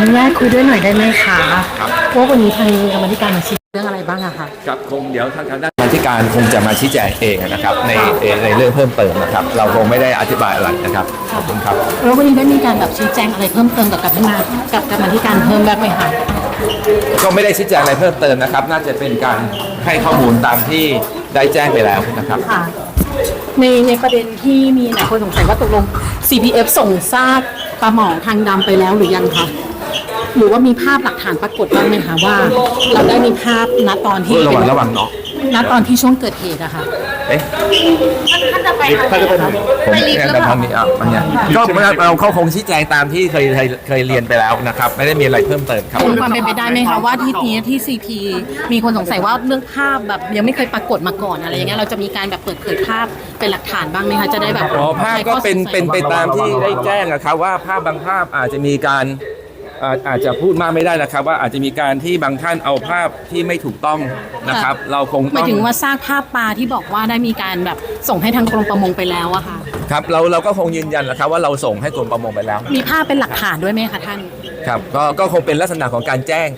นุญาตคุยด้วยหน่อยได้ไหมคะเพราะวันนี้ทางกรรมาธิการมาชี้เรื่องอะไรบ้างอะคะครับคงเดี๋ยวทางทางด้านกรรมาธิการคงจะมาชี้แจงเองนะครับในในในเรื่องเพิ่มเติมนะครับ เราคงไม่ได้อธิบายอะไรนะครับขอบคุณครับแล้ววันนี้ได้มีการแบบชี้แจงอะไรเพิ่มเติมกับกรรมากับกรรมาธิการเพิ่มบ้างไหมคะก็ไม่ได้ชี้แจงอะไรเพิ่มเติมนะครับ น่าจะเป็นการให้ข้อมูลตามที่ได้แจ้งไปแล้วนะครับค่ะในในประเด็นที่มีหลายคนสงสัยว่าตกลง CPF ส่งซากปลาหมอทางดำไปแล้วหรือยังคะ หรือว่ามีภาพหลักฐานปรากฏบ้างไหมคะว่า เราได้มีภาพณตอนที่เพื่อระวังระวังเนาะณตอนที่ช่วงเกิดเหตุอะค่ะเอ๊ะท่านจะไปทางไหนคะผมแค่ทำนี้อะมันเนี่ยก็เราเขาคงชี้แจงตามที่เคยเคยเคยเรียนไปแล้วนะครับ ไม่ได้มีอะไรเพิ่มเติมครับมีความเป็นไปได้ไหมคะว่าที่นี้ที่ CP มีคนสงสัยว่าเรื่องภาพแบบยังไม่เคยปรากฏมาก่อนอะไรอย่างเงี้ยเราจะมีการแบบเปิดเผยภาพเป็นหลักฐานบ้างไหมคะจะได้แบบอ๋อภาพก็เป็นคลายข้อสงสัยเป็นไปตามที่ได้แจ้งนะครับว่าภาพบางภาพอาจจะมีการ อาอาจจะพูดมากไม่ได้นะครับ ว่าอาจจะมีการที่บางท่านเอาภาพที่ไม่ถูกต้องนะครับ เราคงหต้มาอยงถึงว่าซากภาพปลาที่บอกว่าได้มีการแบบส่งให้ทางกรมประมงไปแล้วอะค่ะ ครับเราเราก็คงยืนยันนะครับว่าเราส่งให้กรมประมงไปแล้วมีภาพเป็นหลักฐานด้วยไหมคะท่าน ครับก็ก็คงเป็นลักษณะของการแจ้ง